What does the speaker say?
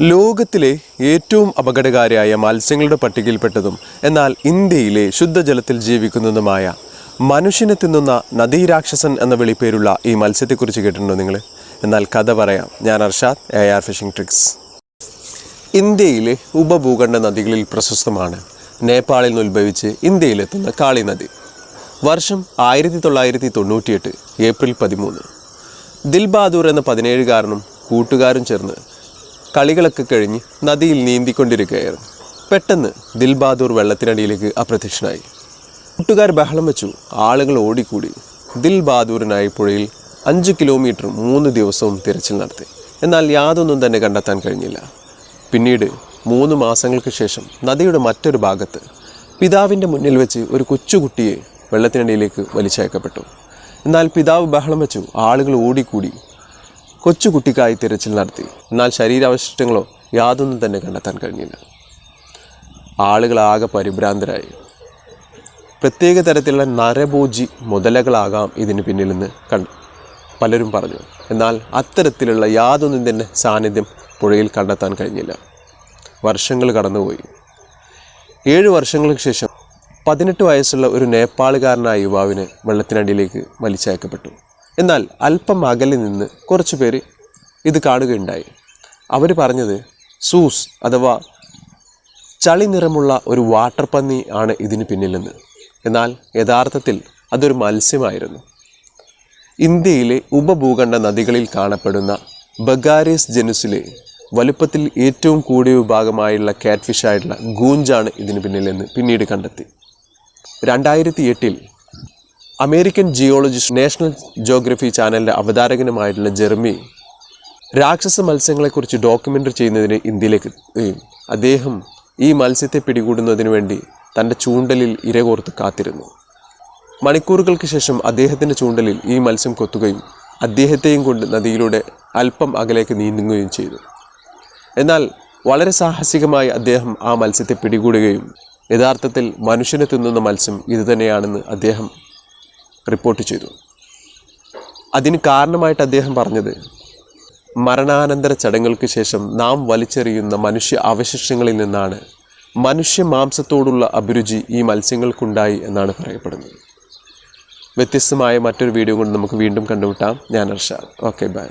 ലോകത്തിലെ ഏറ്റവും അപകടകാരിയായ മത്സ്യങ്ങളുടെ പട്ടികയിൽപ്പെട്ടതും എന്നാൽ ഇന്ത്യയിലെ ശുദ്ധജലത്തിൽ ജീവിക്കുന്നതുമായ മനുഷ്യനെ തിന്നുന്ന നദീരാക്ഷസൻ എന്ന വിളിപ്പേരുള്ള ഈ മത്സ്യത്തെക്കുറിച്ച് കേട്ടിട്ടുണ്ടോ നിങ്ങൾ? എന്നാൽ കഥ പറയാം. ഞാൻ Arshad A R fishing tricks ഇന്ത്യയിലെ ഉപഭൂഖണ്ഡ നദികളിൽ പ്രശസ്തമാണ് നേപ്പാളിൽ നിന്ന് ഉത്ഭവിച്ച് ഇന്ത്യയിലെത്തുന്ന കാളി നദി. വർഷം ആയിരത്തി തൊള്ളായിരത്തി തൊണ്ണൂറ്റിയെട്ട് ഏപ്രിൽ പതിമൂന്ന്. ദിൽബാദൂർ എന്ന പതിനേഴുകാരനും കൂട്ടുകാരും ചേർന്ന് കളികളൊക്കെ കഴിഞ്ഞ് നദിയിൽ നീന്തിക്കൊണ്ടിരിക്കുകയായിരുന്നു. പെട്ടെന്ന് ദിൽബാദൂർ വെള്ളത്തിനടിയിലേക്ക് അപ്രത്യക്ഷനായി. കൂട്ടുകാർ ബഹളം വെച്ചു. ആളുകൾ ഓടിക്കൂടി. ദിൽബാദൂറിനായി പുഴയിൽ അഞ്ച് കിലോമീറ്റർ മൂന്ന് ദിവസവും തിരച്ചിൽ നടത്തി. എന്നാൽ യാതൊന്നും തന്നെ കണ്ടെത്താൻ കഴിഞ്ഞില്ല. പിന്നീട് മൂന്ന് മാസങ്ങൾക്ക് ശേഷം നദിയുടെ മറ്റൊരു ഭാഗത്ത് പിതാവിന്റെ മുന്നിൽ വെച്ച് ഒരു കൊച്ചുകുട്ടിയെ വെള്ളത്തിനടിയിലേക്ക് വലിച്ചയക്കപ്പെട്ടു. എന്നാൽ പിതാവ് ബഹളം വെച്ചു. ആളുകൾ ഓടിക്കൂടി. കൊച്ചുകുട്ടിക്കായി തിരച്ചിൽ നടത്തി. എന്നാൽ ശരീരാവശിഷ്ടങ്ങളോ യാതൊന്നും തന്നെ കണ്ടെത്താൻ കഴിഞ്ഞില്ല. ആളുകളാകെ പരിഭ്രാന്തരായി. പ്രത്യേക തരത്തിലുള്ള നരഭോജി മുതലകളാകാം ഇതിന് പിന്നിലെന്ന് കണ്ടു പലരും പറഞ്ഞു. എന്നാൽ അത്തരത്തിലുള്ള യാതൊന്നും തന്നെ സാന്നിധ്യം പുഴയിൽ കണ്ടെത്താൻ കഴിഞ്ഞില്ല. വർഷങ്ങൾ കടന്നുപോയി. ഏഴ് വർഷങ്ങൾക്ക് ശേഷം പതിനെട്ട് വയസ്സുള്ള ഒരു നേപ്പാളുകാരനായ യുവാവിന് വെള്ളത്തിനടിയിലേക്ക് വലിച്ചയക്കപ്പെട്ടു. എന്നാൽ അല്പം അകലെ നിന്ന് കുറച്ച് പേര് ഇത് കാണുകയുണ്ടായി. അവർ പറഞ്ഞത് സൂസ് അഥവാ ചളി നിറമുള്ള ഒരു വാട്ടർ പന്നി ആണ് ഇതിന് പിന്നിലെന്ന്. എന്നാൽ യഥാർത്ഥത്തിൽ അതൊരു മത്സ്യമായിരുന്നു. ഇന്ത്യയിലെ ഉപഭൂഖണ്ഡ നദികളിൽ കാണപ്പെടുന്ന ബഗാരിസ് ജനുസിലെ വലുപ്പത്തിൽ ഏറ്റവും കൂടിയ വിഭാഗമായുള്ള കാറ്റ്ഫിഷായിട്ടുള്ള ഗൂഞ്ചാണ് ഇതിന് പിന്നിലെന്ന് പിന്നീട് കണ്ടെത്തി. രണ്ടായിരത്തി എട്ടിൽ അമേരിക്കൻ ജിയോളജിസ്റ്റ് നാഷണൽ ജോഗ്രഫി ചാനലിന്റെ അവതാരകനുമായിട്ടുള്ള ജെർമി രാക്ഷസ മത്സ്യങ്ങളെക്കുറിച്ച് ഡോക്യുമെന്ററി ചെയ്യുന്നതിന് ഇന്ത്യയിലേക്ക് എത്തുകയും അദ്ദേഹം ഈ മത്സ്യത്തെ പിടികൂടുന്നതിന് വേണ്ടി തന്റെ ചൂണ്ടലിൽ ഇരകോർത്ത് കാത്തിരുന്നു. മണിക്കൂറുകൾക്ക് ശേഷം അദ്ദേഹത്തിന്റെ ചൂണ്ടലിൽ ഈ മത്സ്യം കൊത്തുകയും അദ്ദേഹത്തെയും കൊണ്ട് നദിയിലൂടെ അല്പം അകലേക്ക് നീന്തുകയും ചെയ്തു. എന്നാൽ വളരെ സാഹസികമായി അദ്ദേഹം ആ മത്സ്യത്തെ പിടികൂടുകയും യഥാർത്ഥത്തിൽ മനുഷ്യനെ തിന്നുന്ന മത്സ്യം ഇതുതന്നെയാണെന്ന് അദ്ദേഹം റിപ്പോർട്ട് ചെയ്തു. അതിന് കാരണമായിട്ട് അദ്ദേഹം പറഞ്ഞത് മരണാനന്തര ചടങ്ങുകൾക്ക് ശേഷം നാം വലിച്ചെറിയുന്ന മനുഷ്യ അവശിഷ്ടങ്ങളിൽ നിന്നാണ്. മനുഷ്യ മാംസത്തോടുള്ള അഭിരുചി ഈ മത്സ്യങ്ങൾക്കുണ്ടായി എന്നാണ് പറയപ്പെടുന്നത്. വ്യത്യസ്തമായ മറ്റൊരു വീഡിയോ കൊണ്ട് നമുക്ക് വീണ്ടും കണ്ടുമുട്ടാം. ഞാൻ അർഷാദ് ഓക്കെ ബൈ.